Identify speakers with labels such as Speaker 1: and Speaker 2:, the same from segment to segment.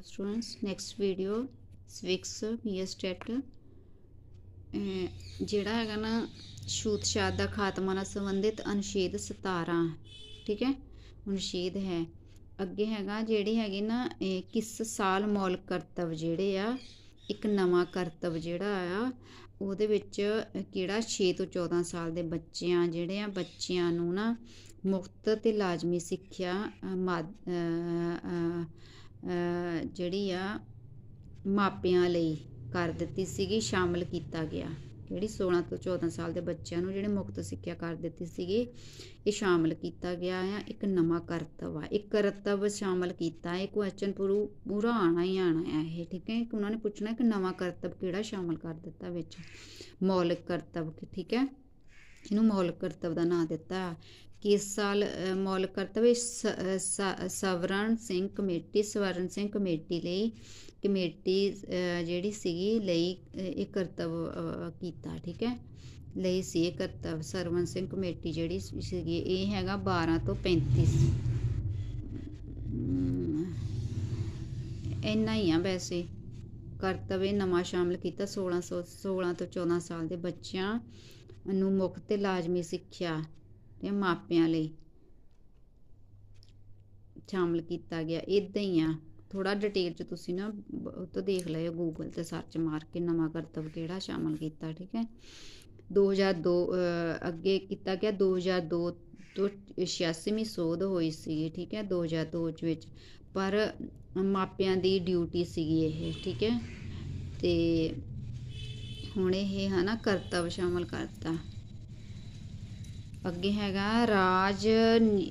Speaker 1: Hello students, next video Swix Stet ਜਿਹੜਾ ਹੈਗਾ ਨਾ ਛੂਤਛਾਤ ਦਾ ਖਾਤਮਾ ਨਾਲ ਸੰਬੰਧਿਤ ਅਨੁਛੇਦ 17 ਠੀਕ ਹੈ? ਅਨੁਛੇਦ ਹੈ। ਅੱਗੇ ਹੈਗਾ ਜਿਹੜੀ ਹੈਗੀ ਨਾ ਕਿਸ ਸਾਲ ਮੌਲ ਕਰਤਵ ਜਿਹੜੇ ਆ ਇੱਕ ਨਵਾਂ ਕਰਤਵ ਜਿਹੜਾ ਆ ਉਹਦੇ ਵਿੱਚ ਕਿਹੜਾ 6 ਤੋਂ 14 ਸਾਲ ਦੇ ਬੱਚਿਆਂ ਜਿਹੜੇ ਆ ਬੱਚਿਆਂ ਨੂੰ ਨਾ ਮੁਫਤ ਤੇ ਲਾਜ਼ਮੀ ਸਿੱਖਿਆ ਅ, ਜਿਹੜੀ ਆ ਮਾਪਿਆਂ ਲਈ ਕਰ ਦਿੱਤੀ ਸੀਗੀ, ਸ਼ਾਮਲ ਕੀਤਾ ਗਿਆ। ਜਿਹੜੀ 16 ਤੋਂ 14 ਸਾਲ ਦੇ ਬੱਚਿਆਂ ਨੂੰ ਜਿਹੜੇ ਮੁਕਤ ਸਿੱਖਿਆ ਕਰ ਦਿੱਤੀ ਸੀਗੀ, ਇਹ ਸ਼ਾਮਲ ਕੀਤਾ ਗਿਆ ਆ। ਇੱਕ ਨਵਾਂ ਕਰਤਵ ਆ। ਇੱਕ ਕਰਤਵ ਸ਼ਾਮਲ ਕੀਤਾ। ਇਹ ਕੁਐਸਚਨ ਪੂਰੂ, ਪੂਰਾ ਆਣਾ ਹੀ ਆਣਾ ਆ ਇਹ, ਠੀਕ ਹੈ? ਕਿ ਉਹਨਾਂ ਨੇ ਪੁੱਛਣਾ ਕਿ ਨਵਾਂ ਕਰਤਵ ਕਿਹੜਾ ਸ਼ਾਮਲ ਕਰ ਦਿੱਤਾ ਵਿੱਚ? ਮੌਲਿਕ ਕਰਤਵ, ਠੀਕ ਹੈ? ਇਹਨੂੰ ਮੌਲਿਕ ਕਰਤਵ ਦਾ ਨਾਂ ਦਿੱਤਾ? ਕਿਸ ਸਾਲ ਅ, ਮੌਲਿਕ ਕਰਤਵ? ਇਹ ਸ- ਅ, ਸਵਰਨ ਸਿੰਘ ਕਮੇਟੀ ਸਵਰਨ ਸਿੰਘ ਕਮੇਟੀ ਲਈ ਕਮੇਟੀ ਜਿਹੜੀ ਸੀਗੀ ਲਈ ਇਹ ਕਰਤਵ ਕੀਤਾ ਠੀਕ ਹੈ? ਲਈ ਸੀ ਇਹ ਕਰਤਵ ਸਰਵਨ ਸਿੰਘ ਕਮੇਟੀ ਜਿਹੜੀ ਸੀ- ਸੀਗੀ ਇਹ ਹੈਗਾ 12 ਤੋਂ 35 ਅਮ, ਇੰਨਾ ਹੀ ਆ ਵੈਸੇ। ਕਰਤਵ ਨਵਾਂ ਸ਼ਾਮਲ ਕੀਤਾ 1600 16 ਤੋਂ 14 ਸਾਲ ਦੇ ਬੱਚਿਆਂ ਨੂੰ ਮੁੱਖ ਤੇ ਲਾਜ਼ਮੀ ਸਿੱਖਿਆ ਤੇ ਮਾਪਿਆਂ ਲਈ ਸ਼ਾਮਲ ਕੀਤਾ ਗਿਆ। ਇਦਾਂ ਹੀ ਆ। ਥੋੜਾ ਡਿਟੇਲ ਚ ਤੁਸੀਂ ਨਾ ਬ- ਉਹ ਤੋਂ ਦੇਖ ਲਿਓ ਗੂਗਲ ਤੇ ਸਰਚ ਮਾਰ ਕੇ ਨਵਾਂ ਕਰਤਵ ਕਿਹੜਾ ਸ਼ਾਮਲ ਕੀਤਾ ਠੀਕ ਹੈ? 2002 ਅਹ, ਅੱਗੇ ਕੀਤਾ ਗਿਆ 2002 ਤੋਂ 86ਵੀਂ ਸੋਧ ਹੋਈ ਸੀ ਠੀਕ ਹੈ 2002 ਚ ਵਿੱਚ। ਪਰ ਮਾਪਿਆਂ ਦੀ ਡਿਊਟੀ ਸੀਗੀ ਇਹ, ਠੀਕ ਹੈ। ਤੇ ਹੁਣ ਇਹ ਹਨਾ ਕਰਤਵ ਸ਼ਾਮਲ ਕਰਤਾ। ਅੱਗੇ ਹੈਗਾ ਰਾਜ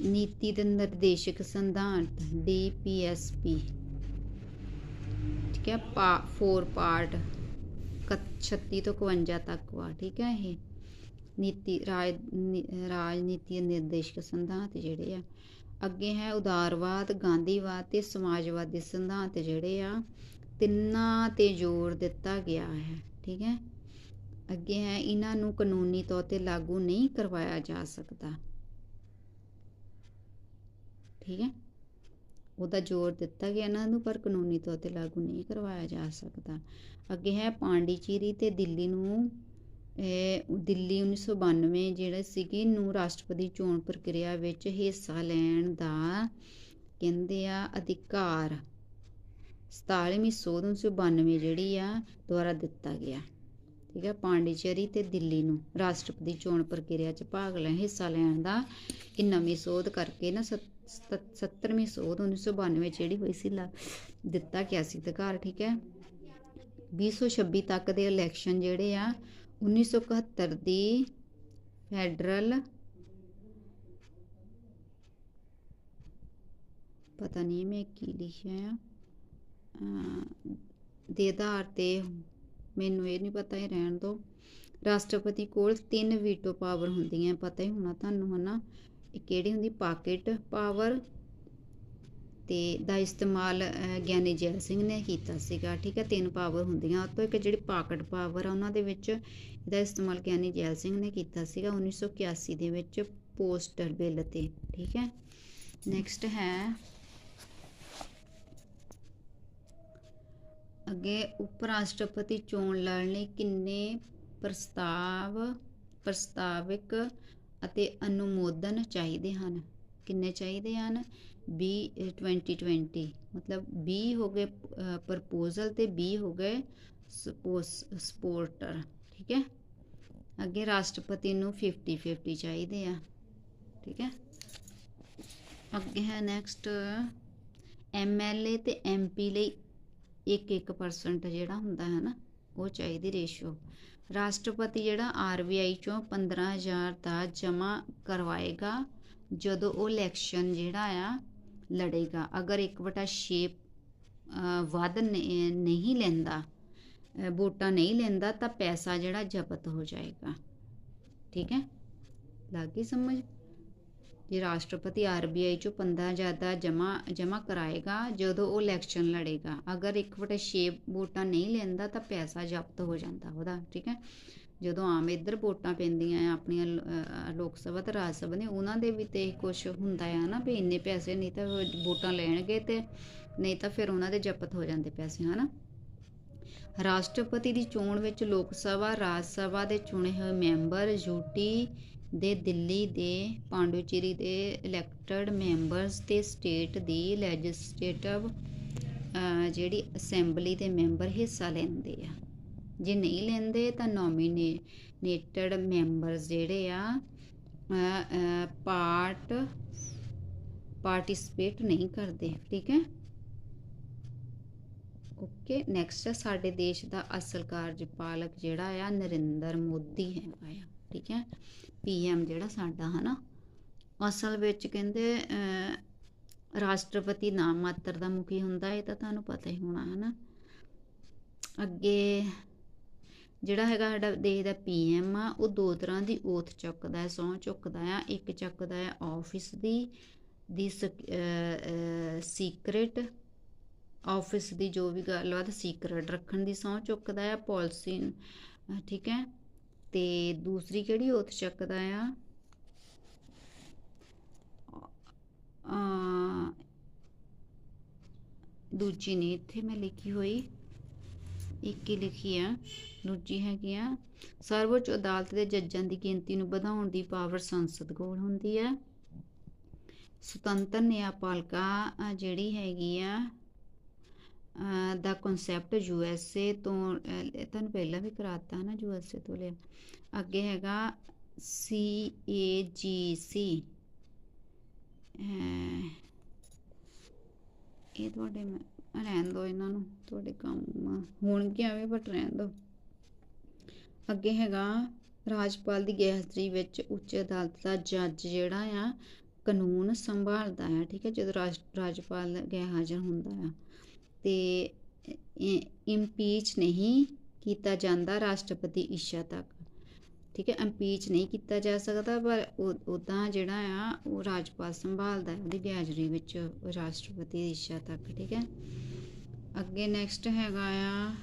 Speaker 1: ਨੀਤੀ ਦੇ ਨਿਰਦੇਸ਼ਕ ਸਿਧਾਂਤ ਡੀਪੀਐਸਪੀ ਠੀਕ ਹੈ, ਪਾ 4 ਪਾਰਟ 36 ਤੋਂ 51 ਤੱਕ ਵਾ, ਠੀਕ ਹੈ ਇਹ। ਨੀਤੀ, ਰਾਜ ਰਾਜਨੀਤੀ ਨਿਰਦੇਸ਼ਕ ਸਿਧਾਂਤ ਜਿਹੜੇ ਆ, ਅੱਗੇ ਹੈ ਉਦਾਰਵਾਦ, ਗਾਂਧੀਵਾਦ ਤੇ ਸਮਾਜਵਾਦੀ ਸਿਧਾਂਤ ਜਿਹੜੇ ਆ, ਤਿੰਨਾਂ ਤੇ ਜ਼ੋਰ ਦਿੱਤਾ ਗਿਆ ਹੈ, ਠੀਕ ਹੈ? ਅੱਗੇ ਹੈ ਇਹਨਾਂ ਨੂੰ ਕਾਨੂੰਨੀ ਤੌਰ ਤੇ ਲਾਗੂ ਨਹੀਂ ਕਰਵਾਇਆ ਜਾ ਸਕਦਾ। ਠੀਕ ਹੈ? ਉਹਦਾ ਜ਼ੋਰ ਦਿੱਤਾ ਗਿਆ ਇਹਨਾਂ ਨੂੰ, ਪਰ ਕਾਨੂੰਨੀ ਤੌਰ ਤੇ ਲਾਗੂ ਨਹੀਂ ਕਰਵਾਇਆ ਜਾ ਸਕਦਾ। ਅੱਗੇ ਹੈ ਪਾਂਡੀਚੇਰੀ ਤੇ ਦਿੱਲੀ ਨੂੰ ਦਿੱਲੀ 1992 ਜਿਹੜਾ ਸੀਗੀ ਨੂੰ ਰਾਸ਼ਟਰਪਤੀ ਚੋਣ ਪ੍ਰਕਿਰਿਆ ਵਿੱਚ ਹਿੱਸਾ ਲੈਣ ਦਾ ਕਹਿੰਦੇ ਆ ਅਧਿਕਾਰ 47ਵੀਂ ਸੋਧ 1992 ਜਿਹੜੀ ਆ ਦੁਆਰਾ ਦਿੱਤਾ ਗਿਆ। ਠੀਕ ਹੈ ਪਾਂਡੀਚੇਰੀ ਤੇ ਦਿੱਲੀ ਨੂੰ ਰਾਸ਼ਟਰਪਤੀ ਚੋਣ ਪ੍ਰਕਿਰਿਆ 'ਚ ਭਾਗ ਲੈ ਹਿੱਸਾ ਲੈਣ ਦਾ ਇਹ ਨਵੀਂ ਸੋਧ ਕਰਕੇ ਨਾ 70ਵੀਂ ਸੋਧ 1992 ਜਿਹੜੀ ਹੋਈ ਸੀ ਲਾ- ਦਿੱਤਾ ਗਿਆ ਸੀ ਅਧਿਕਾਰ, ਠੀਕ ਹੈ। 2026 ਤੱਕ ਦੇ ਇਲੈਕਸ਼ਨ ਜਿਹੜੇ ਆ 1971 ਦੀ ਫੈਡਰਲ ਪਤਾ ਨਹੀਂ ਮੈਂ ਕੀ ਲਿਖਿਆ ਆ ਦੇ ਆਧਾਰ ਤੇ ਮੈਨੂੰ ਇਹ ਨਹੀਂ ਪਤਾ, ਇਹ ਰਹਿਣ ਦੋ ਰਾਸ਼ਟਰਪਤੀ ਕੋਲ ਤਿੰਨ ਵੀਟੋ ਪਾਵਰ ਹੁੰਦੀਆਂ, ਪਤਾ ਹੀ ਹੋਣਾ ਤੁਹਾਨੂੰ ਹਨਾ, ਇਹ ਕਿਹੜੀ ਹੁੰਦੀ? ਪਾਕਟ ਪਾਵਰ ਤੇ ਦਾ ਇਸਤੇਮਾਲ ਗਿਆਨੀ ਜੈਲ ਸਿੰਘ ਨੇ ਕੀਤਾ ਸੀਗਾ, ਠੀਕ ਹੈ, ਤਿੰਨ ਪਾਵਰ ਹੁੰਦੀਆਂ। ਉਹ ਤੋਂ ਇੱਕ ਜਿਹੜੀ ਪਾਕਟ ਪਾਵਰ ਆ, ਉਹਨਾਂ ਦੇ ਵਿੱਚ ਇਹਦਾ ਇਸਤੇਮਾਲ ਗਿਆਨੀ ਜੈਲ ਸਿੰਘ ਨੇ ਕੀਤਾ ਸੀਗਾ 1981 ਦੇ ਵਿੱਚ ਪੋਸਟਰ ਬਿੱਲ ਤੇ, ਠੀਕ ਹੈ। ਨੈਕਸਟ ਹੈ। ਅੱਗੇ ਉਪ ਰਾਸ਼ਟਰਪਤੀ ਚੋਣ ਲੜਨ ਲਈ ਕਿੰਨੇ ਪ੍ਰਸਤਾਵ, ਪ੍ਰਸਤਾਵਿਕ ਅਤੇ ਅਨੁਮੋਦਨ ਚਾਹੀਦੇ ਹਨ? ਕਿੰਨੇ ਚਾਹੀਦੇ ਹਨ? 20 2020 ਮਤਲਬ 20 ਹੋ ਗਏ ਪ੍ਰਪੋਜ਼ਲ ਤੇ 20 ਹੋ ਗਏ ਸਪੋਰਟਰ ਠੀਕ ਹੈ? ਅੱਗੇ ਰਾਸ਼ਟਰਪਤੀ ਨੂੰ 50 50 ਚਾਹੀਦੇ ਆ, ਠੀਕ ਹੈ? ਅੱਗੇ ਹੈ ਨੈਕਸਟ ਐਮਐਲਏ ਤੇ ਐਮਪੀ ਲਈ 1-1% ਜਿਹੜਾ ਹੁੰਦਾ ਹੈ ਨਾ, ਉਹ ਚਾਹੀਦੀ ਰੇਸ਼ੋ ਰਾਸ਼ਟਰਪਤੀ ਜਿਹੜਾ ਆਰਬੀਆਈ ਚੋਂ 15000 ਦਾ ਜਮ੍ਹਾਂ ਕਰਵਾਏਗਾ ਜਦੋਂ ਉਹ ਇਲੈਕਸ਼ਨ ਜਿਹੜਾ ਆ ਲੜੇਗਾ, ਅਗਰ 1/6 ਵੱਧ ਨਹੀਂ ਲੈਂਦਾ ਵੋਟਾਂ ਨਹੀਂ ਲੈਂਦਾ, ਤਾਂ ਪੈਸਾ ਜਿਹੜਾ ਜ਼ਬਤ ਹੋ ਜਾਏਗਾ। ਠੀਕ ਹੈ? ਲੱਗ ਗਈ ਸਮਝ? ਜੇ ਰਾਸ਼ਟਰਪਤੀ ਆਰਬੀਆਈ ਚੋਂ 15000 ਦਾ ਜਮਾ ਜਮਾ ਕਰਾਏਗਾ, ਜਦੋਂ ਉਹ ਇਲੈਕਸ਼ਨ ਲੜੇਗਾ, ਅਗਰ 1/6 ਵੋਟਾਂ ਨਹੀਂ ਲੈਂਦਾ, ਤਾਂ ਪੈਸਾ ਜ਼ਬਤ ਹੋ ਜਾਂਦਾ ਉਹਦਾ। ਠੀਕ ਹੈ? ਜਦੋਂ ਆਮ ਇੱਧਰ ਵੋਟਾਂ ਪੈਂਦੀਆਂ ਆ, ਆਪਣੀਆਂ ਲੋਕ ਸਭਾ ਤੇ ਰਾਜ ਸਭਾ ਨੇ ਉਹਨਾਂ ਦੇ ਵੀ ਤੇ ਕੁਝ ਹੁੰਦਾ ਆ ਨਾ ਵੀ ਇੰਨੇ ਪੈਸੇ ਨਹੀਂ ਤਾਂ ਵੋਟਾਂ ਲੈਣਗੇ ਤੇ ਨਹੀਂ ਤਾਂ ਫਿਰ ਉਹਨਾਂ ਦੇ ਜ਼ਬਤ ਹੋ ਜਾਂਦੇ ਪੈਸੇ, ਹਨਾ? ਰਾਸ਼ਟਰਪਤੀ ਦੀ ਚੋਣ ਵਿੱਚ ਲੋਕ ਸਭਾ, ਰਾਜ ਸਭਾ ਦੇ ਚੁਣੇ ਹੋਏ ਮੈਂਬਰ ਯੂਟੀ ਦੇ ਦਿੱਲੀ ਦੇ ਪਾਂਡੂਚੇਰੀ ਦੇ ਇਲੈਕਟਡ ਮੈਂਬਰਸ ਤੇ ਸਟੇਟ ਦੀ ਲੈਜਿਸਲੇਟਿਵ ਜਿਹੜੀ ਅਸੈਂਬਲੀ ਦੇ ਮੈਂਬਰ ਹਿੱਸਾ ਲੈਂਦੇ ਆ। ਜੇ ਨਹੀਂ ਲੈਂਦੇ ਤਾਂ ਨੋਮੀਨੇਟਡ ਮੈਂਬਰਸ ਜਿਹੜੇ ਆ ਪਾਰਟ ਪਾਰਟਿਸਿਪੇਟ ਨਹੀਂ ਕਰਦੇ, ਠੀਕ ਹੈ? ਓਕੇ ਨੈਕਸਟ ਹੈ ਸਾਡੇ ਦੇਸ਼ ਦਾ ਅਸਲ ਕਾਰਜਪਾਲਕ ਜਿਹੜਾ ਆ, ਨਰਿੰਦਰ ਮੋਦੀ ਹੈਗਾ ਆ ਠੀਕ ਹੈ? ਪੀਐਮ ਜਿਹੜਾ ਸਾਡਾ, ਹਨਾ? ਅਸਲ ਵਿੱਚ ਕਹਿੰਦੇ ਰਾਸ਼ਟਰਪਤੀ ਨਾਮ ਮਾਤਰ ਦਾ ਮੁਖੀ ਹੁੰਦਾ, ਇਹ ਤਾਂ ਤੁਹਾਨੂੰ ਪਤਾ ਹੀ ਹੋਣਾ ਹੈ ਨਾ ਅੱਗੇ ਜਿਹੜਾ ਹੈਗਾ ਸਾਡਾ ਦੇਸ਼ ਦਾ ਪੀਐਮ ਆ, ਉਹ ਦੋ ਤਰ੍ਹਾਂ ਦੀ ਓਥ ਚੁੱਕਦਾ ਹੈ, ਸਹੁੰ ਚੁੱਕਦਾ ਆ, ਇੱਕ ਚੱਕਦਾ ਹੈ ਆਫਿਸ ਦੀ ਦੀ ਸੀਕ੍ਰੇਟ ਆਫਿਸ ਦੀ ਜੋ ਵੀ ਗੱਲਬਾਤ ਸੀਕ੍ਰੇਟ ਰੱਖਣ ਦੀ ਸਹੁੰ ਚੁੱਕਦਾ ਹੈ ਪਾਲਿਸੀ ਠੀਕ ਹੈ? ਤੇ ਦੂਸਰੀ ਕਿਹੜੀ ਓਥ ਚੱਕਦਾ ਆ? ਦੂਜੀ ਨਹੀਂ, ਇੱਥੇ ਮੈਂ ਲਿਖੀ ਹੋਈ। ਇੱਕ ਹੀ ਲਿਖੀ ਆ ਦੂਜੀ ਹੈਗੀ ਆ ਸਰਵਉੱਚ ਅਦਾਲਤ ਦੇ ਜੱਜਾਂ ਦੀ ਗਿਣਤੀ ਨੂੰ ਵਧਾਉਣ ਦੀ ਪਾਵਰ ਸੰਸਦ ਕੋਲ ਹੁੰਦੀ ਆ ਸੁਤੰਤਰ ਨਿਆਂਪਾਲਿਕਾ ਅ, ਜਿਹੜੀ ਹੈਗੀ ਆ ਦਾ ਕਨਸੈਪਟ ਯੂ ਐਸ ਏ ਤੋਂ ਤੁਹਾਨੂੰ ਪਹਿਲਾਂ ਵੀ ਕਰਾਤਾ ਨਾ ਯੂ ਐਸ ਏ ਤੋਂ ਲਿਆ। ਅੱਗੇ ਹੈਗਾ ਸੀ ਏ ਜੀ ਸੀ ਇਹ ਤੁਹਾਡੇ ਮੈਂ ਰਹਿਣ ਦੋ ਇਹਨਾਂ ਨੂੰ, ਤੁਹਾਡੇ ਕੰਮ ਹੋਣਗੇ ਐਵੇਂ ਬਟ ਰਹਿਣ ਦੋ। ਅੱਗੇ ਹੈਗਾ ਰਾਜਪਾਲ ਦੀ ਗੈਰਹਾਜ਼ਰੀ ਵਿੱਚ ਉੱਚ ਅਦਾਲਤ ਦਾ ਜੱਜ ਜਿਹੜਾ ਆ, ਕਾਨੂੰਨ ਸੰਭਾਲਦਾ ਹੈ ਠੀਕ ਹੈ, ਜਦੋਂ ਰਾਜ, ਰਾਜਪਾਲ ਗੈਰਹਾਜ਼ਰ ਹੁੰਦਾ ਆ। ਤੇ ਇੰਪੀਚ ਨਹੀਂ ਕੀਤਾ ਜਾਂਦਾ ਰਾਸ਼ਟਰਪਤੀ ਇੱਛਾ ਤੱਕ। ਠੀਕ ਹੈ ਇੰਪੀਚ ਨਹੀਂ ਕੀਤਾ ਜਾ ਸਕਦਾ, ਪਰ ਉਦਾਂ ਜਿਹੜਾ ਆ, ਉਹ ਰਾਜਪਾਲ ਸੰਭਾਲਦਾ ਹੈ, ਉਹਦੀ ਗੈਜਰੀ ਵਿੱਚ ਰਾਸ਼ਟਰਪਤੀ ਦੀ ਇੱਛਾ ਤੱਕ, ਠੀਕ ਹੈ। ਅੱਗੇ ਨੈਕਸਟ ਹੈਗਾ ਆ।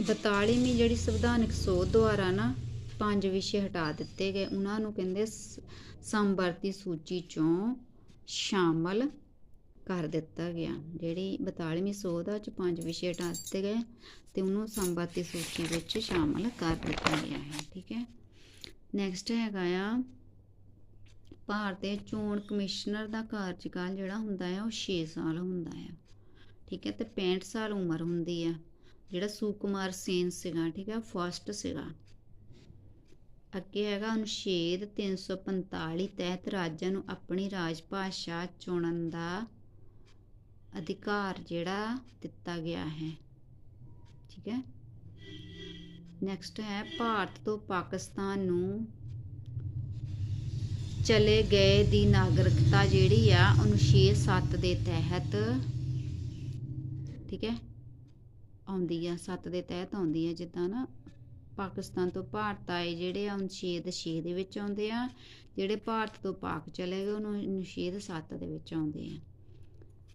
Speaker 1: ਬਤਾਲੀਵੀਂ ਜਿਹੜੀ ਸੰਵਿਧਾਨਕ ਸੋਧ ਦੁਆਰਾ ਨਾ ਪੰਜ ਵਿਸ਼ੇ ਹਟਾ ਦਿੱਤੇ ਗਏ, ਉਹਨਾਂ ਨੂੰ ਕਹਿੰਦੇ ਸੰਵਰਤੀ ਸੂਚੀ ਚੋਂ ਸ਼ਾਮਲ ਕਰ ਦਿੱਤਾ ਗਿਆ। ਜਿਹੜੀ 42ਵੀਂ ਸੋਧ ਆ ਚ ਪੰਜ ਵਿਸ਼ੇ ਹਟਾ ਦਿੱਤੇ ਗਏ ਤੇ ਉਹਨੂੰ ਸੰਵਰਤੀ ਸੂਚੀ ਵਿੱਚ ਸ਼ਾਮਲ ਕਰ ਦਿੱਤਾ ਗਿਆ ਹੈ, ਠੀਕ ਹੈ। ਨੈਕਸਟ ਹੈਗਾ ਆ, ਭਾਰਤੀ ਚੋਣ ਕਮਿਸ਼ਨਰ ਦਾ ਕਾਰਜਕਾਲ ਜਿਹੜਾ ਹੁੰਦਾ ਹੈ ਉਹ 6 ਸਾਲ ਹੁੰਦਾ ਹੈ ਠੀਕ ਹੈ। ਤੇ 65 ਸਾਲ ਉਮਰ ਹੁੰਦੀ ਆ, ਜਿਹੜਾ ਸੁਕੁਮਾਰ ਸੇਨ ਸੀਗਾ, ਠੀਕ ਹੈ, ਫਸਟ ਸੀਗਾ। ਅੱਗੇ ਹੈਗਾ ਅਨੁਛੇਦ 345 ਤਹਿਤ ਰਾਜਾਂ ਨੂੰ ਆਪਣੀ ਰਾਜ ਭਾਸ਼ਾ ਚੁਣਨ ਦਾ ਅਧਿਕਾਰ ਜਿਹੜਾ ਦਿੱਤਾ ਗਿਆ ਹੈ। ਠੀਕ ਹੈ? ਨੈਕਸਟ ਹੈ, ਭਾਰਤ ਤੋਂ ਪਾਕਿਸਤਾਨ ਨੂੰ ਚਲੇ ਗਏ ਦੀ ਨਾਗਰਿਕਤਾ ਜਿਹੜੀ ਆ ਅਨੁਛੇਦ 7 ਦੇ ਤਹਿਤ, ਠੀਕ ਹੈ? ਆਉਂਦੀ ਆ 7 ਦੇ ਤਹਿਤ ਆਉਂਦੀ ਆ, ਜਿੱਦਾਂ ਨਾ ਪਾਕਿਸਤਾਨ ਤੋਂ ਭਾਰਤ ਆਏ ਜਿਹੜੇ ਆ ਅਨੁਛੇਦ 6 ਦੇ ਵਿੱਚ ਆਉਂਦੇ ਆ, ਜਿਹੜੇ ਭਾਰਤ ਤੋਂ ਪਾਕ ਚਲੇ ਗਏ, ਉਹਨੂੰ ਅਨੁਛੇਦ 7 ਦੇ ਵਿੱਚ ਆਉਂਦੇ ਆ।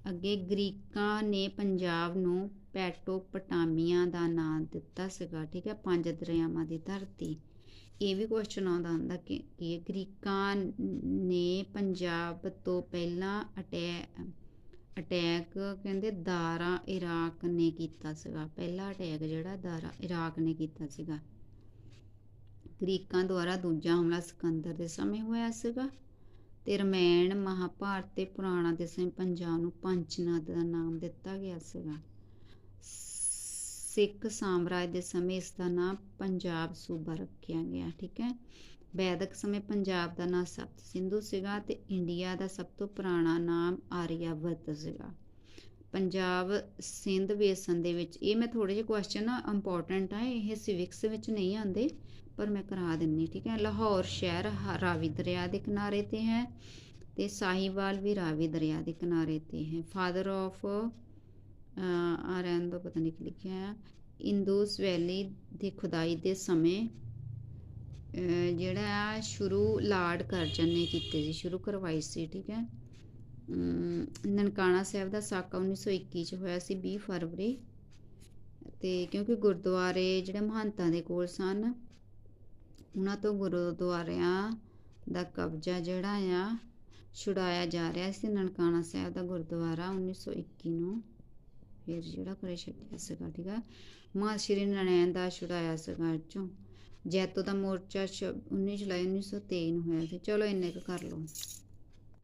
Speaker 1: ਅੱਗੇ ਗ੍ਰੀਕਾਂ ਨੇ ਪੰਜਾਬ ਨੂੰ ਪੈਟੋਪਟਾਮੀਆ ਦਾ ਨਾਮ ਦਿੱਤਾ ਸੀਗਾ, ਠੀਕ ਹੈ, ਪੰਜ ਦਰਿਆਵਾਂ ਦੀ ਧਰਤੀ। ਇਹ ਵੀ ਕੁਐਸਚਨ ਆਉਂਦਾ ਹੁੰਦਾ ਕਿ ਇਹ ਗ੍ਰੀਕਾਂ ਨੇ ਪੰਜਾਬ ਤੋਂ ਪਹਿਲਾਂ ਅਟੈਕ ਅਟੈਕ ਕਹਿੰਦੇ ਦਾਰਾ ਇਰਾਕ ਨੇ ਕੀਤਾ ਸੀਗਾ। ਪਹਿਲਾ ਅਟੈਕ ਜਿਹੜਾ ਦਾਰਾ ਇਰਾਕ ਨੇ ਕੀਤਾ ਸੀਗਾ। ਗ੍ਰੀਕਾਂ ਦੁਆਰਾ ਦੂਜਾ ਹਮਲਾ ਸਿਕੰਦਰ ਦੇ ਸਮੇਂ ਹੋਇਆ ਸੀਗਾ। ਤੇ ਰਮਾਇਣ, ਮਹਾਭਾਰਤ ਤੇ ਪੁਰਾਣਾ ਦੇ ਸਮੇਂ ਪੰਜਾਬ ਨੂੰ ਪੰਚਨਦ ਦਾ ਨਾਮ ਦਿੱਤਾ ਗਿਆ ਸੀਗਾ। ਸਿੱਖ ਸਾਮਰਾਜ ਦੇ ਸਮੇਂ ਇਸ ਦਾ ਨਾਮ ਪੰਜਾਬ ਸੂਬਾ ਰੱਖਿਆ ਗਿਆ, ਠੀਕ ਹੈ? ਵੈਦਿਕ ਸਮੇਂ ਪੰਜਾਬ ਦਾ ਨਾਮ ਸਪਤ ਸਿੰਧੂ ਸੀਗਾ ਤੇ ਇੰਡੀਆ ਦਾ ਸਭ ਤੋਂ ਪੁਰਾਣਾ ਨਾਮ ਆਰੀਆਵਰਤ ਸੀਗਾ। ਪੰਜਾਬ ਸਿੰਧ ਵੇਸਨ ਦੇ ਵਿੱਚ, ਇਹ ਮੈਂ ਥੋੜੇ ਜਿਹੇ ਕੁਐਸਚਨ ਇੰਪੋਰਟੈਂਟ ਆ, ਇਹ ਸਿਵਿਕਸ ਵਿੱਚ ਨਹੀਂ ਆਉਂਦੇ। ਪਰ ਮੈਂ ਕਰਾ ਦਿੰਨੀ ਠੀਕ ਹੈ। ਲਾਹੌਰ ਸ਼ਹਿਰ ਰਾਵੀ ਦਰਿਆ ਦੇ ਕਿਨਾਰੇ ਤੇ ਹੈ ਤੇ ਸਾਹੀਵਾਲ ਵੀ ਰਾਵੀ ਦਰਿਆ ਦੇ ਕਿਨਾਰੇ ਤੇ ਹੈ। ਫਾਦਰ ਆਫ ਆ ਰਹਿਣ ਦੋ, ਪਤਾ ਨਹੀਂ ਕੀ ਲਿਖਿਆ ਹੈ। ਇੰਦੂਸ ਵੈਲੀ ਦੀ ਖੁਦਾਈ ਦੇ ਸਮੇਂ ਜਿਹੜਾ ਆ, ਸ਼ੁਰੂ ਲਾਰਡ ਕਰਜਨ ਨੇ ਕੀਤੇ ਸੀ, ਸ਼ੁਰੂ ਕਰਵਾਈ ਸੀ, ਠੀਕ ਹੈ। ਨਨਕਾਣਾ ਸਾਹਿਬ ਦਾ ਸਾਕਾ 1921 ਚ ਹੋਇਆ ਸੀ 20 ਫਰਵਰੀ। ਤੇ ਕਿਉਂਕਿ ਗੁਰਦੁਆਰੇ ਜਿਹੜੇ ਮਹੰਤਾਂ ਦੇ ਕੋਲ ਸਨ ਉਹਨਾਂ ਤੋਂ ਗੁਰਦੁਆਰਿਆਂ ਦਾ ਕਬਜ਼ਾ ਜਿਹੜਾ ਆ ਛੁਡਾਇਆ ਜਾ ਰਿਹਾ ਸੀ। ਨਨਕਾਣਾ ਸਾਹਿਬ ਦਾ ਗੁਰਦੁਆਰਾ 1921 ਨੂੰ ਫਿਰ ਜਿਹੜਾ ਕਰੇ ਛੱਡਿਆ ਸੀਗਾ ਠੀਕ ਆ ਮਾਂ ਸ਼੍ਰੀ ਨਰੈਣ ਦਾ ਛੁਡਾਇਆ ਸੀਗਾ ਇਹ ਚੋਂ ਜੈਤੋ ਦਾ ਮੋਰਚਾ ਛ- 19 ਜੁਲਾਈ 1923 ਨੂੰ ਹੋਇਆ ਸੀ। ਚਲੋ ਇੰਨੇ ਕੁ ਕਰ ਲਓ।